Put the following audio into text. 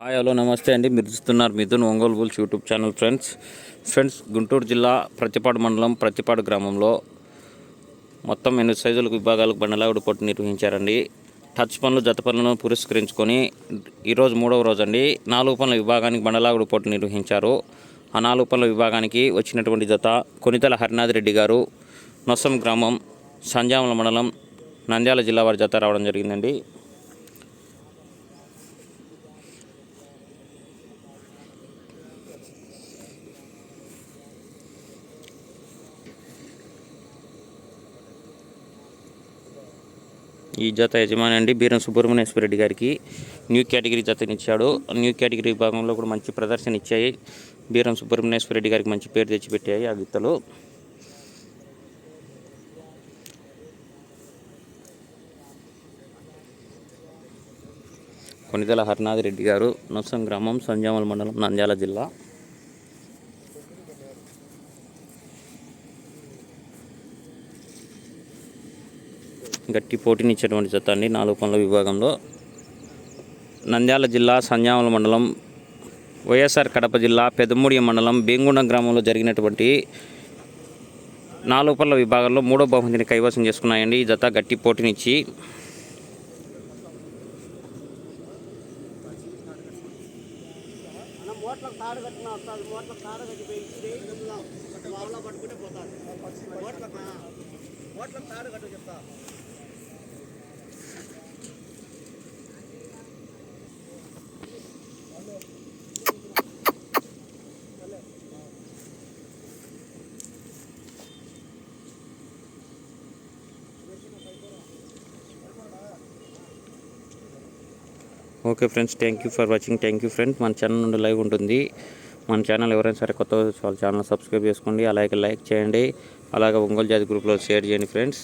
Hi hello నమస్తే అండి. మీరు చూస్తున్నారు Mithun Ongole bulls YouTube channel friends friends Guntur జిల్లా ప్రతిపాడు మండలం ప్రతిపాడు గ్రామంలో మొత్తం ఎనిమిది సైజులకు విభాగాలకు బండలాగుడు పోటీ నిర్వహించారండి. టచ్ పనులు జత పనులను పురస్కరించుకొని ఈరోజు మూడవ రోజు అండి. నాలుగు పనుల విభాగానికి బండలాగుడు పోటీ నిర్వహించారు. ఆ నాలుగు పనుల విభాగానికి వచ్చినటువంటి జత కొనితల హరినాథ్ రెడ్డి గారు నొస్సం గ్రామం సంజామల మండలం నంద్యాల జిల్లా వారి జత రావడం జరిగిందండి. ఈ జత యజమాని అండి. బీరం సుబ్రహ్మణ్యేశ్వర రెడ్డి గారికి న్యూ కేటగిరీ జతనిచ్చాడు న్యూ కేటగిరీ విభాగంలో కూడా మంచి ప్రదర్శన ఇచ్చాయి. బీరం సుబ్రహ్మణ్యేశ్వర రెడ్డి గారికి మంచి పేరు తెచ్చిపెట్టాయి ఆ గిత్తలు. కొనిదల హరినాథ్ రెడ్డి గారు నొసం గ్రామం సంజామల మండలం నంద్యాల జిల్లా. గట్టి పోటీనిచ్చేటువంటి జత అండి. నాలుగు పనుల విభాగంలో నంద్యాల జిల్లా సంజామల మండలం వైఎస్ఆర్ కడప జిల్లా పెదమూడి మండలం బేంగుండం గ్రామంలో జరిగినటువంటి నాలుగు పనుల విభాగంలో మూడో బహుమతిని కైవసం చేసుకున్నాయండి. ఈ జత గట్టి పోటీనిచ్చి మోట్లకు తాడు కట్టు చెప్తా మోట్లకు తాడు కట్టి పోయి వాళ్ళ పట్టుకుంటే పోతారు మోట్లకు మోట్లకు తాడు కట్టు చెప్తా okay friends thank you for watching thank you friends మన ఛానల్ నుండి లైవ్ ఉంటుంది. మన ఛానల్ ఎవరైనా సరే కొత్త వాళ్ళ ఛానల్ సబ్స్క్రైబ్ చేసుకోండి. అలాగే లైక్ చేయండి. అలాగే ఒంగోలు జాతి గ్రూప్లో షేర్ చేయండి ఫ్రెండ్స్